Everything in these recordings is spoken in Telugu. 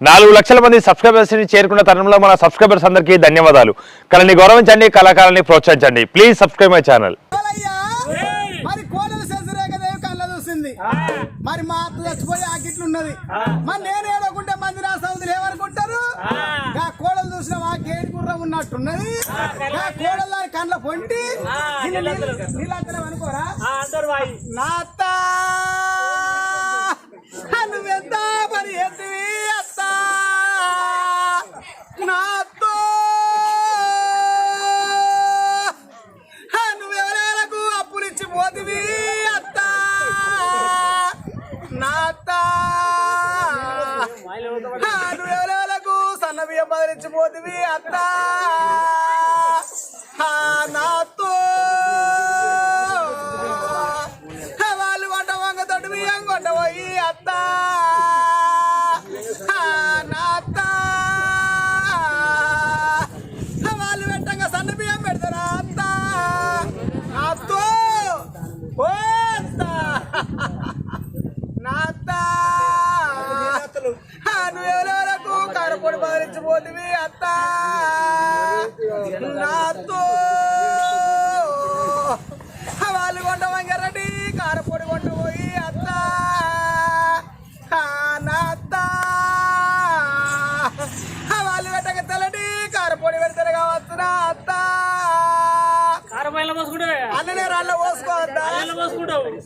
నాలుగు లక్షల మంది సబ్స్క్రైబర్స్ని చేరుకున్న తరుణంలో మన సబ్స్క్రైబర్స్ అందరికీ ధన్యవాదాలు. కళని గౌరవించండి కళాకారాన్ని ప్రోత్సహించండి. ప్లీజ్ సబ్స్క్రైబ్ మై ఛానల్ మరి కళ్ళ మరి మా అత్త చచ్చిపోయి ఆ గిట్లు ఉన్నది. మరి నేను ఏడకుంటే మంది నా సౌదులు ఏమనుకుంటారు? ఆ కోడలు చూసిన ఆ గేటు గుర్ర ఉన్నట్టున్నది. ఆ కోడలు దాని కండ్ల పొంటి. నీళ్ళంతరం అనుకోరా? నా అత్త! నువ్వెంత మరి ఎత్తివి అత్త! నా అత్త నువ్వెవరెవరకు అప్పులిచ్చి పోతివి అత్త. నా అత్త నువ్వెవరెవరకు సన్న బియ్యం బదిలిచ్చి పోతివి అత్త.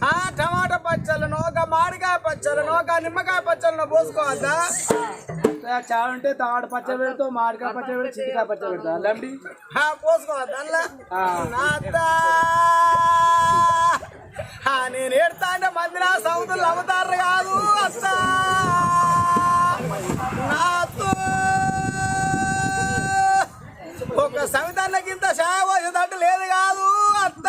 ఆ టమాటా పచ్చళ్ళను ఒక మామిడికాయ పచ్చళ్ళను ఒక నిమ్మకాయ పచ్చళ్ళను పోసుకోవద్దా? చాలా ఉంటే తాడు పచ్చ పెడతావు మామిడికాయ పచ్చ పెడతావు చింతకాయ పచ్చ ఆ, పోసుకోవద్దా నేను ఏడుతా అంటే మంది నా సౌతులు అమ్ముతారు కాదు అత్త. నా అత్త ఒక షాయ పోసేటట్టు లేదు కాదు అత్త.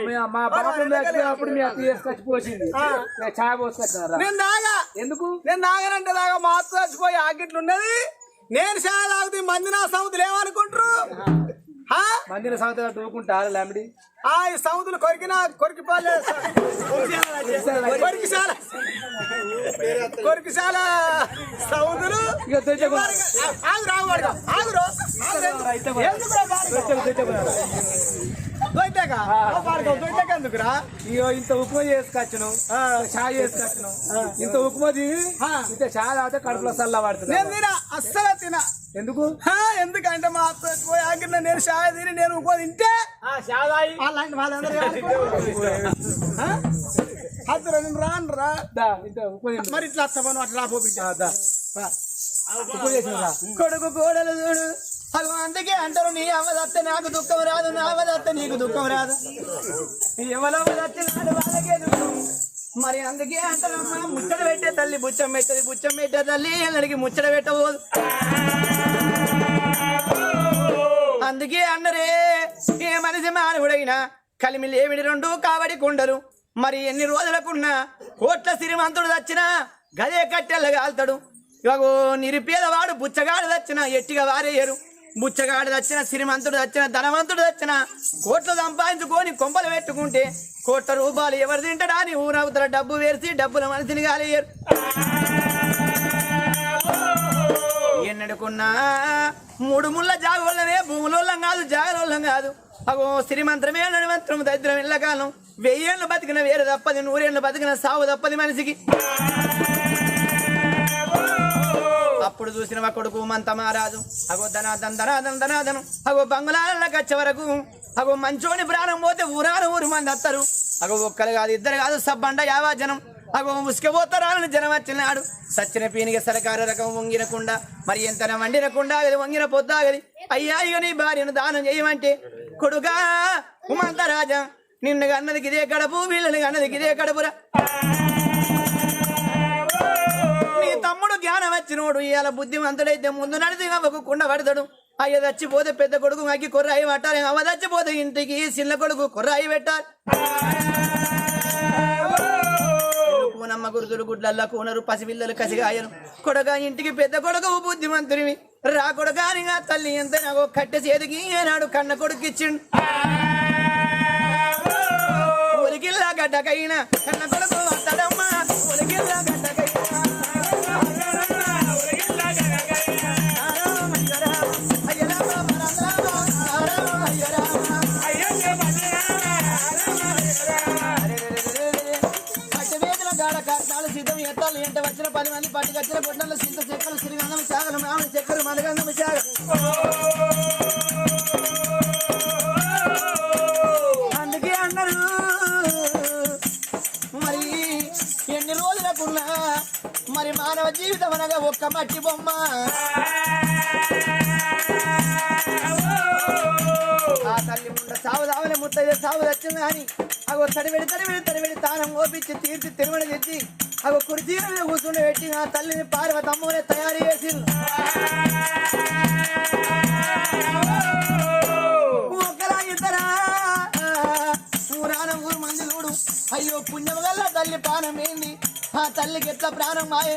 మీ- బాబు అప్పుడు మీ అత్త పోసింది పోసుకొచ్చినారా? నేను దాగా ఎందుకు? నేను దాగనంటే దాగా మా అత్త చచ్చిపోయి ఆకిట్లు ఉన్నది నేను షాయ తాగుతూ మంది నా సముద్రులు ఏమనుకుంటారు? మందిర సంవత్సరాలు టూకుంటారు లాంబడి ఆ ఈ సముద్రులు కొరికిన కొరికిపాలే. కొరికిశాల. కొరికిశాల తెచ్చుకో ఆగు రాగువాడుగా ఎందుకురా? ఇగో ఇంత ఉప్మా చేసుకొచ్చును ఛాయ్ చేసుకొచ్చును ఇంత ఉప్మా దిగి ఇంత ఛాయ్ తాగితే కడుపులో సల్లా పడుతుంది నేను తిన అస్సలే తిన. ఎందుకు? ఎందుకంటే మా అత్త పోయి ఆగిన నేను షాయ తిని నేను ఉప్మా తింటే వాళ్ళందరూ అద్దరు నేను రాను రా. తిను. మరి ఇట్లా అత్తమను అట్లా పోపించా కొడుకు కోడలు చూడు. అగో అందుకే అంటారు నీ అవ్వదత్త నాకు దుఃఖం రాదు నా అవ్వదత్త నీకు దుఃఖం రాదు. ఎవరవ్వదత్త వాళ్ళకే దుఃఖం. మరి అందుకే అంటారు ముచ్చట పెట్టే తల్లి బుచ్చం పెట్టది బుచ్చం పెట్టే తల్లి ఎల్లడికి ముచ్చట పెట్టబోదు. అందుకే అన్నరే ఏ మనిషి మానవుడైనా కలిమి లేవిడి రెండు కావడి కుండలు. మరి ఎన్ని రోజులకున్నా కోట్ల సిరిమంతుడు దచ్చినా గదే కట్టెల్ల కాల్తాడు ఇగో నిరుపేదవాడు బుచ్చగాడు దచ్చినా ఎట్టిగా వారేయరు. బుచ్చగాడు దచ్చిన శ్రీమంతుడు దచ్చిన ధనవంతుడు దచ్చిన కోట్లు సంపాదించుకొని కొంపలు పెట్టుకుంటే కోట్ల రూపాయలు ఎవరు తింటాడా అని ఊరవుతారు డబ్బు వేసి డబ్బుల మనిషిని కాలేయరు ఎన్నడుకున్నా మూడు ముళ్ళ జాగోళ్ళనే భూములోళ్ళం కాదు జాగలోళ్ళం కాదు. అగో శ్రీమంత్రమే నడిమంత్రం దరిద్రం ఇళ్ళకాలం. వెయ్యేళ్ళు బతికిన వేరు తప్పది నూరేళ్ళు బతికిన సావు తప్పది మనిషికి. అప్పుడు చూసిన మా కొడుకు మంత మారాదు అగో ధనాదం ధనాదం ధనాదనం అగో బంగ్లాలకు కచ్చ వరకు అగో మంచోని ప్రాణం పోతే ఊరాను ఊరు మంది అత్తరు. అగో ఒక్కరు కాదు ఇద్దరు కాదు సబ్బండ యావా జనం అగో ముసుకపోతారాలని జనం వచ్చినాడు. సచ్చిన పీనిగ సరకారు రకం వంగినకుండా మరి ఎంత వండినకుండా అది వంగిన పొద్దాగది. అయ్యా ఇక నీ భార్యను దానం చేయమంటే కొడుగా ఉమంత రాజా నిన్ను అన్నది ఇదే కడపు వీళ్ళని అన్నది ఇదే కడపురా. వచ్చినోడు ఇవాళ బుద్ధిమంతుడైతే ముందు నడితే అవ్వకు కుండ పడతాడు. అయ్య చచ్చిపోతే పెద్ద కొడుకు అగ్గి కొర్రాయి పట్టాలి. అవ్వ చచ్చిపోతే ఇంటికి చిన్న కొడుకు కొర్రాయి పెట్టాలి. కూనమ్మ గురుదులు గుడ్లల్లా కూనరు పసిపిల్లలు కసిగాయను కొడగా ఇంటికి పెద్ద కొడుకు బుద్ధిమంతుడివి. రా కొడకానిగా తల్లి ఎంత నాకు కట్టె చేతికి ఏనాడు కన్న కొడుకు ఇచ్చిండు. ఒలికిల్లా గడ్డకైనా కన్న కొడుకు వస్తాడమ్మా. ఒలికిల్లా పది మంది పట్టుకొచ్చిన గుడ్డలు సింత చెక్కలు సిరిగంధం శాగలు మామిడి చెక్కలు మలగంధం శాగ అందుకే అన్నారు మరి ఎన్ని రోజులకున్నా మరి మానవ జీవితం అనగా ఒక్క మట్టి బొమ్మ. ఆ తల్లి ముండ సావు సావులే ముత్తయ్య సావు వచ్చింది కానీ అగో తడివిడి తడివెడి తడివెడి తానం ఓపించి తీర్చి తిరుమల తెచ్చి అగో కుర్చీ మీద కూర్చుని పెట్టి ఆ తల్లిని పార్వతమ్మనే తయారు చేసింది. ఒకరా ఇద్దరా? ఊరాన ఊరు మంది చూడు. అయ్యో పుణ్యం వల్ల తల్లి ప్రాణం ఏంది? ఆ తల్లికి ఎట్లా ప్రాణం మాయే?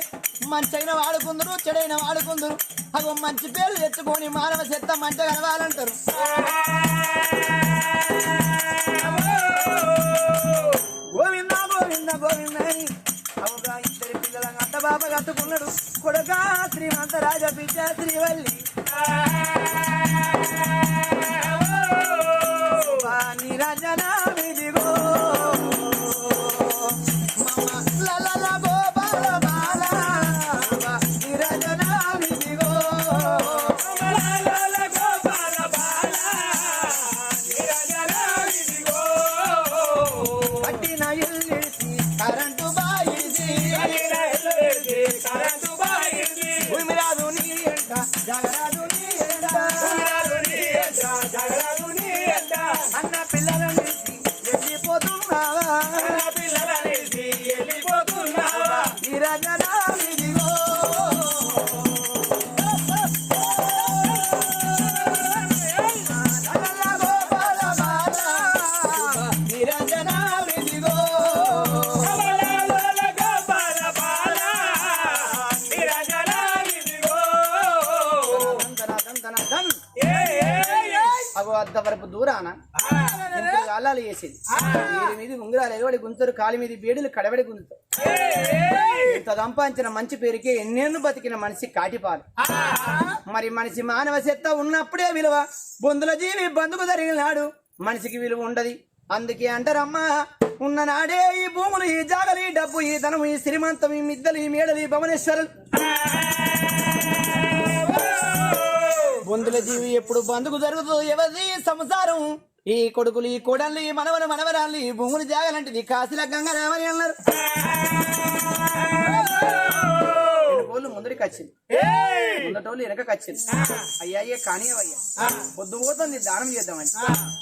మంచైన వాడుకుందరు చెడైన వాడుకుందరు. అగో మంచి పేరు తెచ్చుకొని మానవ చెత్త మంట కలవాలంటారు. అత్త బాబ శ్రీమంత రాజ బిడ్డ శ్రీవల్లి. Yeah. ఉంగరాలు కాలి మీద వేడులు కడబడి గుంతుతారు సంపాదించిన మంచి పేరుకే ఎన్నెన్ను బతికిన మనిషి కాటిపాలు. మరి మనిషి మానవ చెత్త ఉన్నప్పుడే విలువ. బొందుల జీవి బంధుకు జరిగినాడు. మనిషికి విలువ ఉండదు. అందుకే అంటారమ్మా ఉన్న నాడే ఈ భూములు ఈ జాగలు ఈ డబ్బు ఈ ధనము ఈ శ్రీమంతం ఈ మిద్దలు ఈ మేడలు ఈ భువనేశ్వరులు. బొందుల జీవి ఎప్పుడు బంధుకు జరుగుతుందో ఎవరిది సంసారం? ఈ కొడుకులు ఈ కోడళ్ళు ఈ మనవలు మనవరాళ్ళు ఈ భూములు జాగలంటిది కాశీల గంగారామని అన్నారు. కోళ్ళు ముందరికి వచ్చింది. ముందటోళ్ళు వెనకకి వచ్చింది. అయ్యాయే కానీ అయ్యా పొద్దు పోతుంది దానం చేద్దామని.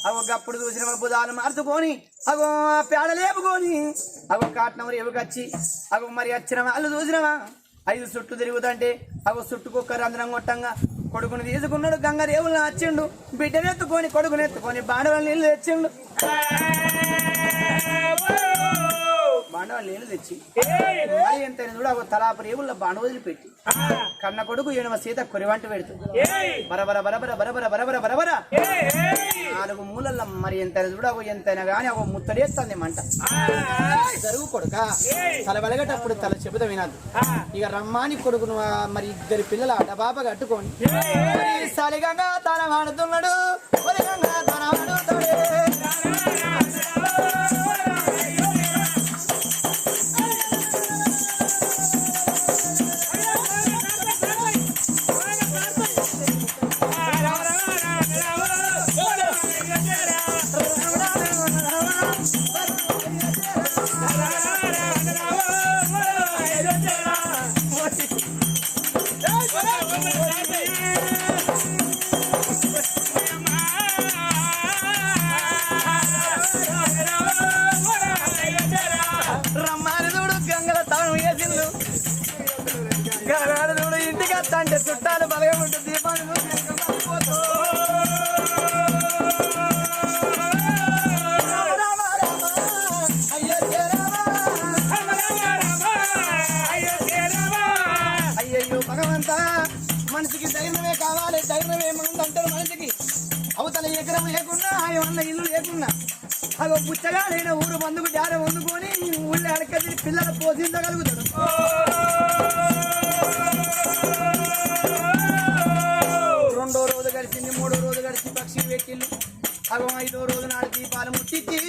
అగో గప్పుడు చూసిన బుధాలు మార్చుకొని అగో పేడ లేపుకొని అగో కాటనవరు ఎవకొచ్చి అగో మరి వచ్చిన వాళ్ళు చూసినవా? ఐదు చుట్టూ తిరుగుతుంటే అగో చుట్టుకొక్క రంధ్రం కొట్టంగా కొడుకుని తీసుకున్నాడు గంగ రేవులను వచ్చిండు బిడ్డనెత్తుకొని కొడుకుని ఎత్తుకొని బాండవాళ్ళ నీళ్ళు తెచ్చిండు. బాండవాళ్ళ నీళ్ళు తెచ్చి మరి ఎంతైనా చూడ ఒక తలాపు రేవుల్లో బాండ వదిలిపెట్టి కన్న కొడుకు ఈయన సీత కొరివంట పెడుతుంది. బరబర బరబర బరబర బరబర బరబర నాలుగు మూలల్లో మరి ఎంతైనా చూడ ఒక ఎంతైనా గానీ ఒక ముత్తడేస్తుంది మంట. జరుగు కొడుక తల వెలగటప్పుడు తల చెబుతా వినాలి. ఇక రమ్మాని కొడుకును మరి ఇద్దరు పిల్లలు అడబాబ కట్టుకొని మరి సరిగంగా తన రమ్మాని ఏమన్నా అవి పుచ్చగా నేను ఊరు మందుకు జార వండుకొని ఊళ్ళో అడకది పిల్లలు పోషించగలుగుతాడు రెండో రోజు గడిచింది మూడో రోజు గడిచి పక్షి పెట్టిండు అగం ఐదో రోజు నాడు దీపాలు ముట్టించి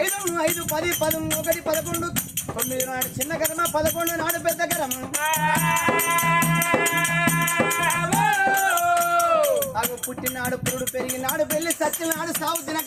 ఐదు ఐదు పది పదం ఒకటి పదకొండు తొమ్మిది నాడు చిన్న కర్మ పదకొండు నాడు పెద్ద కర్మ. అగో పుట్టినాడు పురుడు పెరిగినాడు పెళ్ళి సత్యనాడు సాగు దినకర్మ.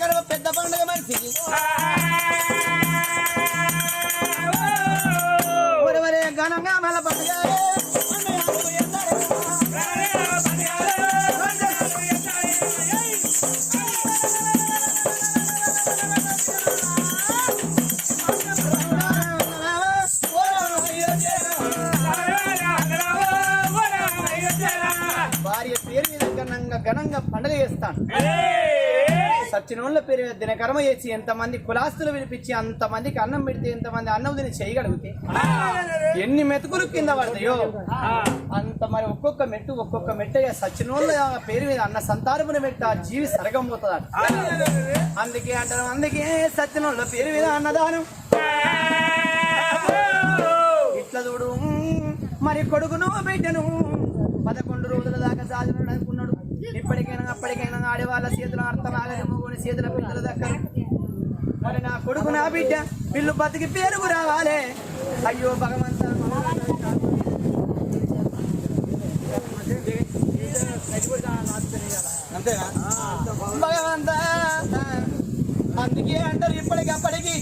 భార్య పేరు మీద ఘనంగా ఘనంగా పండుగ చేస్తాను సత్యనోళ్ళ పేరు మీద దినకర్మ చేసి ఎంతమంది కులాస్తులు వినిపించి అంతమందికి అన్నం పెడితే ఎంతమంది అన్నం తిని చేయగలిగితే? ఎన్ని మెతుకులు కింద పడతాయో? అంత మరి ఒక్కొక్క మెట్టు ఒక్కొక్క మెట్టు సచ్చినోళ్ళ పేరు మీద అన్న సంతానపున మెట్టు ఆ జీవి సరగం పోతుంది అందుకే అంటారు అందుకే సచ్చినోళ్ళ పేరు మీద అన్నదానం. ఇట్లా చూడు మరి కొడుకును బిడ్డను పదకొండు రోజుల దాకా సాధన అనుకున్నాడు. ఇప్పటికైనా అప్పటికైనా ఆడేవాళ్ళ చేతుల అర్థం ఆగని మొగుని చేతుల పిల్లల దగ్గర మరి నా కొడుకు నా బిడ్డ వీళ్ళు బతికి పేరుకు రావాలి. అయ్యో భగవంత అంతేనా భగవంత. అందుకే అంటారు ఇప్పటికి అప్పటికి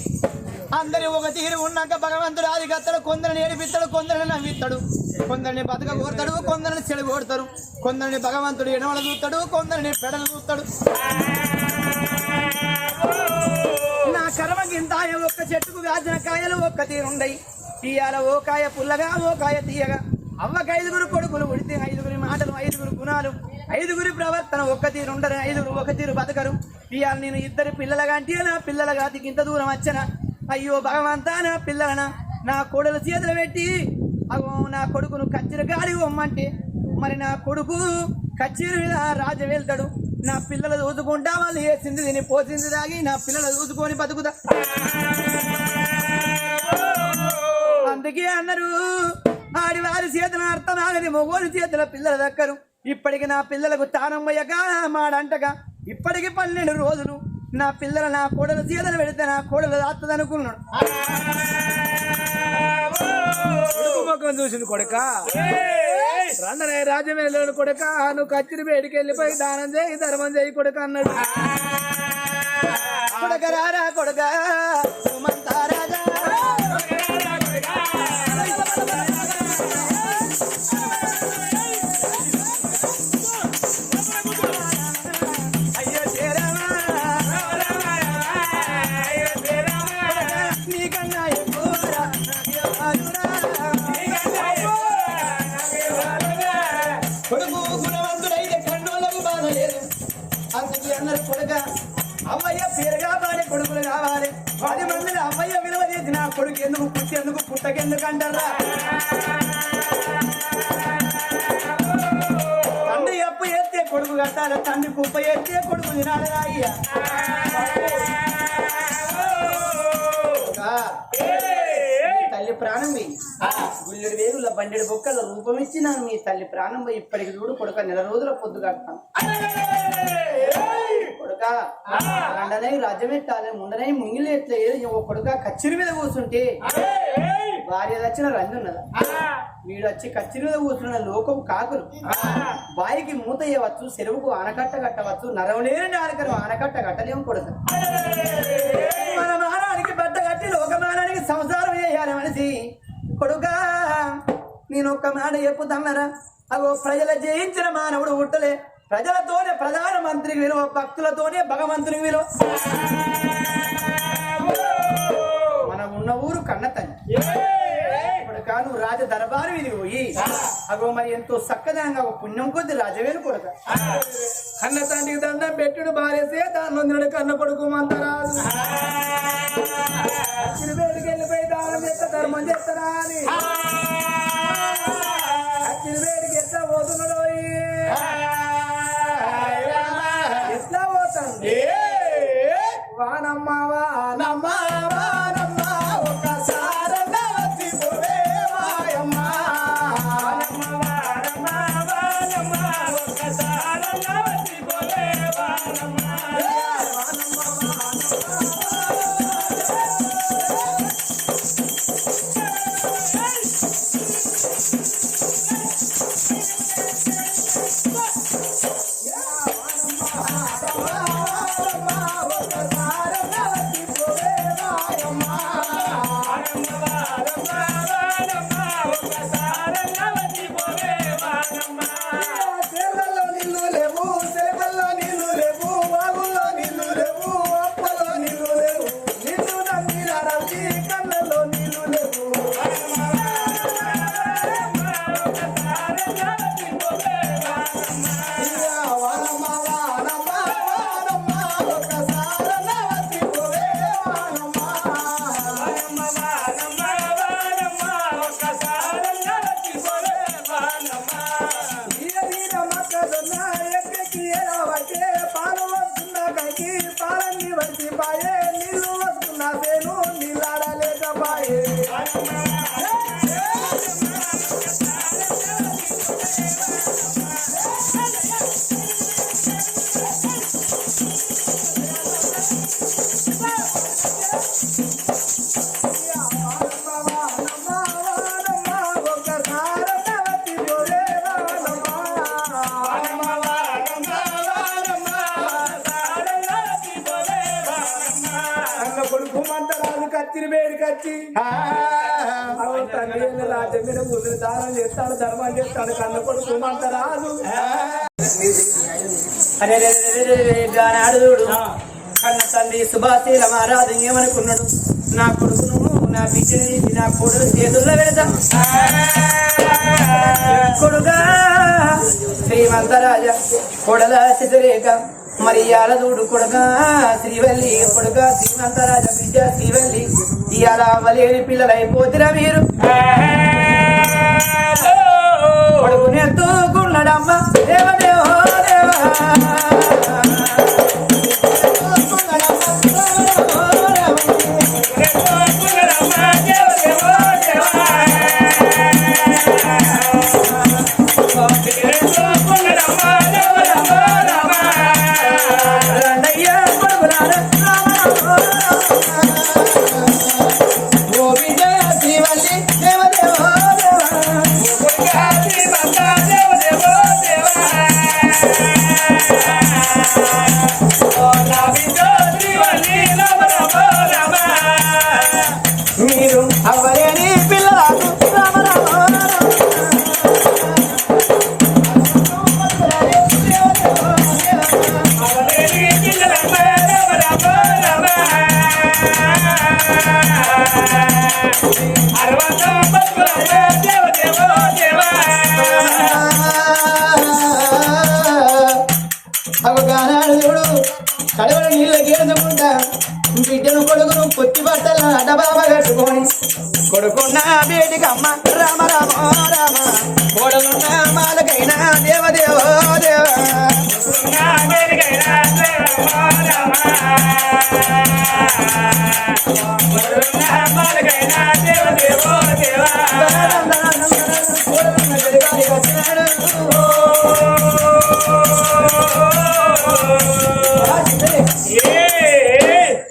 అందరి ఒక తీరు ఉన్నాక భగవంతుడు ఆది గత్తడు కొందరిని ఏడిపిస్తాడు కొందరిని నవ్విస్తాడు. కొందరిని బతక కోరుతాడు కొందరిని చెడు కొందరిని భగవంతుడు ఎడవల చూస్తాడు కొందరిని పెడలు చూస్తాడు. నా కర్మ గింత ఒక్క చెట్టుకు వ్యాధిన కాయలు ఒక్క తీరుండయి. తీయాల ఓ కాయ పుల్లగా ఓ కాయ తీయగా. అవ్వక ఐదుగురు కొడుకులు ఉడితే ఐదుగురి మాటలు ఐదుగురు గుణాలు. ఐదుగురి ప్రవర్తన ఒక్క తీరు ఉండరు ఐదుగురు ఒక తీరు బతకరు. ఇవాళ నేను ఇద్దరు పిల్లలుగా అంటే నా పిల్లలుగా గాతికి ఇంత దూరం వచ్చన? అయ్యో భగవంతా నా పిల్లలనా? నా కోడలు చేతులు పెట్టి అగో నా కొడుకును కచ్చిర గాలి ఇవ్వమంటే మరి నా కొడుకు కచ్చిరి మీద రాజు వెళ్తాడు. నా పిల్లలు చూసుకుంటా వాళ్ళు వేసింది దీన్ని పోసింది తాగి నా పిల్లలు చూసుకొని బతుకుతా. అందుకే అన్నారు ఆడి వారి చేతుల అర్థం ఆగని మొగోని చేతుల పిల్లల దక్కరు ఇప్పటికి నా పిల్లలకు తానం పోయక మాడంటగా ఇప్పటికి పన్నెండు రోజులు నా పిల్లల నా కోడలు చేతులు పెడితే నా కోడలు దాత్తది అనుకున్నాడు ముఖం చూసింది కొడుక. రండనే వెళ్ళాడు కొడుక. నువ్వు కచ్చిరి బయటికి వెళ్ళిపోయి దానం చేయి ధర్మం చేయి కొడుక అన్నాడు. కొడక రారా కొడక? రాజా? అయ్యో నీకన్నా అంటారా తండ్రి అప్పు ఎత్తే కొడుకు కట్టాలి తండ్రి కుప్ప ఎత్తే కొడుకు తినాలి రాయ్యా తల్లి ప్రాణం పోయి గుల్లెడు వేగుల బండెడు బొక్కల రూపం ఇచ్చి నాకు నీ తల్లి ప్రాణం పోయి ఇప్పటికి చూడు కొడుక నెల రోజుల పొద్దు కడతాను. కొడుక రండనై రాజ్యం ఎత్తాలి ముందనై ముంగిలు ఎట్లే కొడుక కచ్చిరి మీద కూర్చుంటే. భార్య వచ్చిన ఉన్నదా వీడు వచ్చి కచ్చిరి మీద కూర్చున్న లోకం కాకులు. బాయికి మూత ఇవ్వచ్చు చెరువుకు ఆనకట్ట కట్టవచ్చు నరవలేని నాలుకను ఆనకట్ట కట్టలేము కొడుక. మన మానానికి బట్ట కట్టి లోకమానానికి సంసారం చేయాలి మనిషి. కొడుకా నేను ఒక్క మాట చెప్పుతానరా? అగో ప్రజల జయించిన మానవుడు ఉట్టలే ప్రజలతోనే ప్రధాన మంత్రికి విలువ భక్తులతోనే భగవంతునికి విలువ. మనం ఉన్న ఊరు కన్న నువ్వు రాజ దర్బారు ఇది పోయి. అగో మరి ఎంతో చక్కదనంగా ఒక పుణ్యం కొద్ది రాజవేలు కొడుక కన్న తండ్రికి దండం పెట్టుడు భార్యసే దాని నొందినడు కన్న కొడుకు వేడికి వెళ్ళిపోయి దానం చేస్తా ధర్మం చేస్తారా అని. దానం చేస్తాడు ధర్మం చేస్తాడు కన్న కొడుకు మంతరాలు అరే రే రే రే రే గానాడు చూడు. కన్న తండ్రి సుభాషీల మహారాజు ఏమనుకున్నాడు నా కొడుకును నా బిడ్డని నా కొడుకు చేతుల్లో పెడతా. కొడుగా శ్రీమంతరాజ కొడల శశిరేఖ మరి ఇయాల చూడు కొడుక శ్రీవల్లి కొడుక శ్రీమంతరాజ బిడ్డ శ్రీవల్లి. ఇయాల వలేని పిల్లలు అయిపోతురా మీరు కొడుకుని ఎత్తుకున్నాడమ్మ దేవదేవో దేవా.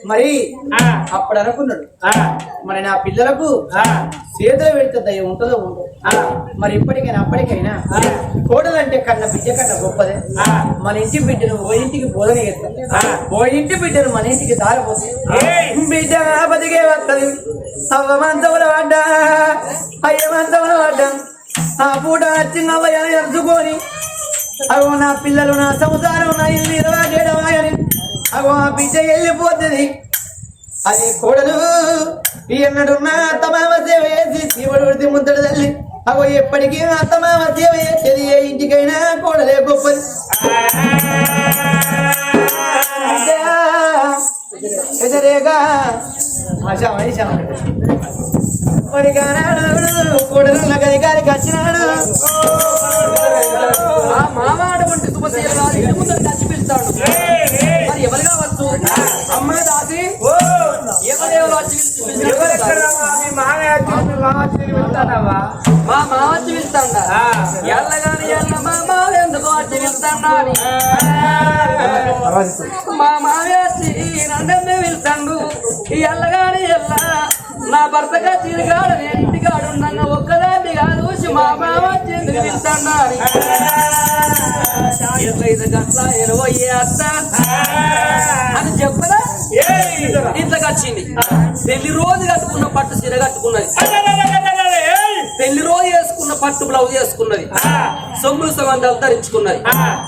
మరి అప్పుడు అనుకున్నాడు మరి నా పిల్లలకు చేతులు పెడితే దయ ఉంటుందో ఉండదు మరి ఇప్పటికైనా అప్పటికైనా కోడలంటే కన్న బిడ్డ కన్నా గొప్పదే. మన ఇంటి బిడ్డను ఓ ఇంటికి బోధన ఓ ఇంటి బిడ్డను మన ఇంటికి దారిపోతే బిడ్డ బతికే వస్తుంది పడ్డా పడ్డా ఆ పూట ఎంచుకొని అగో నా పిల్లలు నా సంసారం నా ఇల్లు ఇరవై ఏడవాయని అగో ఆ బిడ్డ వెళ్ళిపోతుంది. అదే కోడలు ఎన్నడున్నా అత్తమామ సేవ చేసి శివుడు ఉడితే ముద్దడు తల్లి. అగో ఎప్పటికీ అత్తమామ సేవ చేసేది ఏ ఇంటికైనా కోడలే గొప్పది. అంటే, ఎదురేగా ఆశా మరి కానాడు కోడలు నగరి గారికి వచ్చినాడు. ఆ మామ అటువంటి శుభశీల కావచ్చు అమ్మాయి దాసి? ఎవరెవరు వచ్చి పిలిచి- పిలుస్తాడు? మా మామ వచ్చి పిలుస్తాడా? ఎల్లగాని ఎల్ల మా మామ ఎందుకు వచ్చి మా మామ వచ్చి పిలుస్తాడు. ఈ ఎల్లగాని ఎల్ల నా భర్తగా తిరిగాడు నేను ఇంటికాడు ఉండగా ఒక్కదాన్ని కాదు చూసి మా మామ వచ్చి ఎందుకు అని గట్ల ఇంట్లోకి వచ్చింది పెళ్ళి రోజు కట్టుకున్న పట్టు చీర కట్టుకున్నది. పెళ్ళి రోజు వేసుకున్న పట్టు బ్లౌజ్ వేసుకున్నది. సొమ్ములు సమంతాలు ధరించుకున్నది.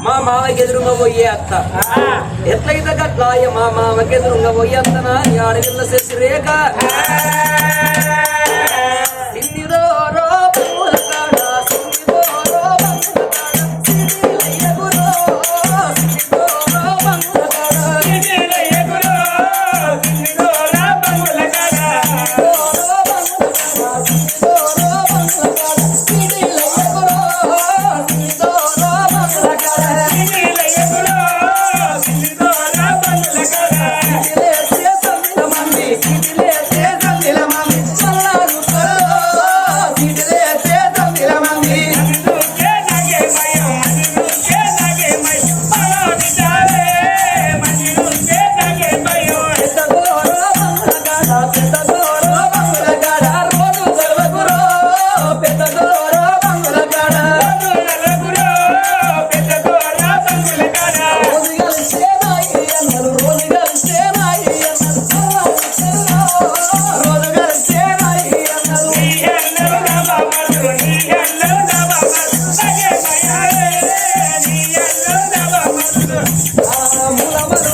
మా మామకి ఎదురుగా పోయే అత్త. ఎట్లయితే గట్ల మా మామకి ఎదురుగా పోయే అత్తనా ఈ ఆడవిల్ల 不浪漫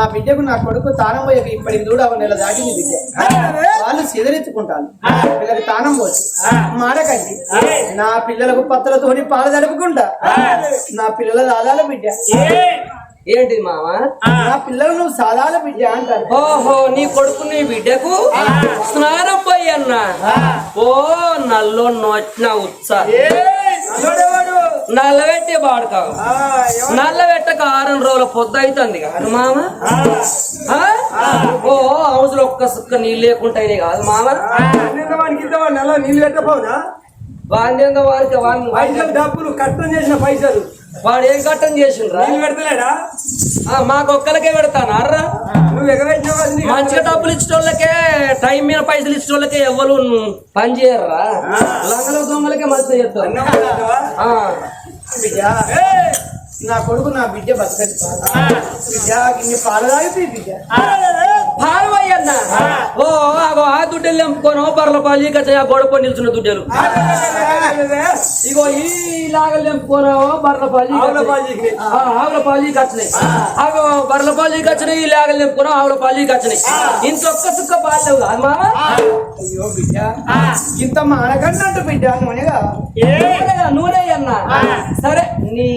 నా బిడ్డకు నా కొడుకు తానం పోయాక ఇప్పటికి దూడ ఒక నెల దాటింది బిడ్డ. వాళ్ళు చెదరెత్తుకుంటారు. పిల్లకి తానం పోసి మాడకండి. నా పిల్లలకు పత్రతోని పాలు తడుపుకుంటా నా పిల్లల దాదాల బిడ్డ. ఏంటి మామ? నా పిల్లలు నువ్వు సాదాల బిడ్డ అంటారు. ఓహో నీ కొడుకు నీ బిడ్డకు స్నానం పోయి అన్న. ఓ నల్లో నొచ్చిన నల్లబెట్టి బాడుకా. నల్లబెట్టక ఆరం రోజుల పొద్దు అవుతుంది కాదు మామ? ఓ హౌస్లో ఒక్క సుక్క నీళ్ళు లేకుంటాయి కాదు మామ? నెల నీళ్ళు పెట్టపోనా వాందేందో వారికి పైసలు డబ్బులు కట్టం చేసిన పైసలు. వాడు ఏం కట్టం చేసిండ్రా? పెడతలేడా? ఆ, మాకు ఒక్కరికే పెడతాను? అర్రా? నువ్వు ఎగబెట్టినావు మంచిగా డబ్బులు ఇచ్చేటోళ్ళకే టైం మీద పైసలు ఇచ్చేటోళ్ళకే ఎవరు పని చేయర్రా? లంగల దొంగలకే మంచిగా ఆ. బిడ్డ. నా కొడుకు నా బిడ్డ బతకదు బిడ్డ ఇన్ని పాలు తాగితే బిడ్డ. ఓ ఆగో ఆ దుడ్డలు నింపుకోను బర్ల పాలు ఇక ఆ గొడవ నిల్చున్న దుడ్డలు. ఇగో ఈ లాగలు నింపుకోను బర్ల పాలు ఆవుల పాలు చీకినాయి. ఆవుల పాలు కచ్చినాయి ఆగో బర్ల పాలు కచ్చినాయి ఈ లాగలు నింపుకోను ఆవుల పాలు కచ్చినాయి ఇంకొక్క సుక్క పాలు లేవు కాదు మామ అయ్యో బిడ్డ. ఇంత మానకన్నట్టు బిడ్డ నూనె కావాలి నూనె నూనె అన్న. సరే నీ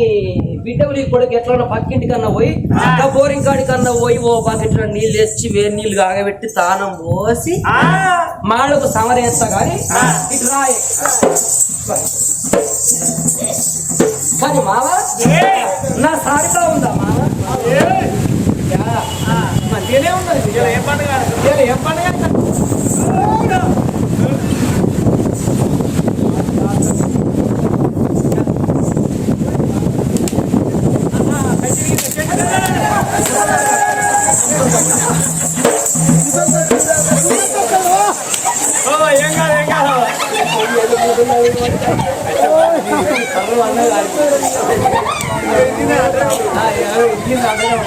బిడ్డకు నీ కొడుకు ఎట్లా పక్కింటి కన్నా పోయి బోరింగ్ కాడి కన్నా పోయి ఓ బకెట్ నీళ్ళు తెచ్చి నీళ్ళు కాగబెట్టి తానం పోసి మాడకు సమరేస్తా ఇటు రాయి. కానీ మావ నా సారితా ఉందా మావ? మంచిగానే ఉన్నది బిడ్డ ఏం పండుగ? ఏం పండుగ? നാടകമാണ്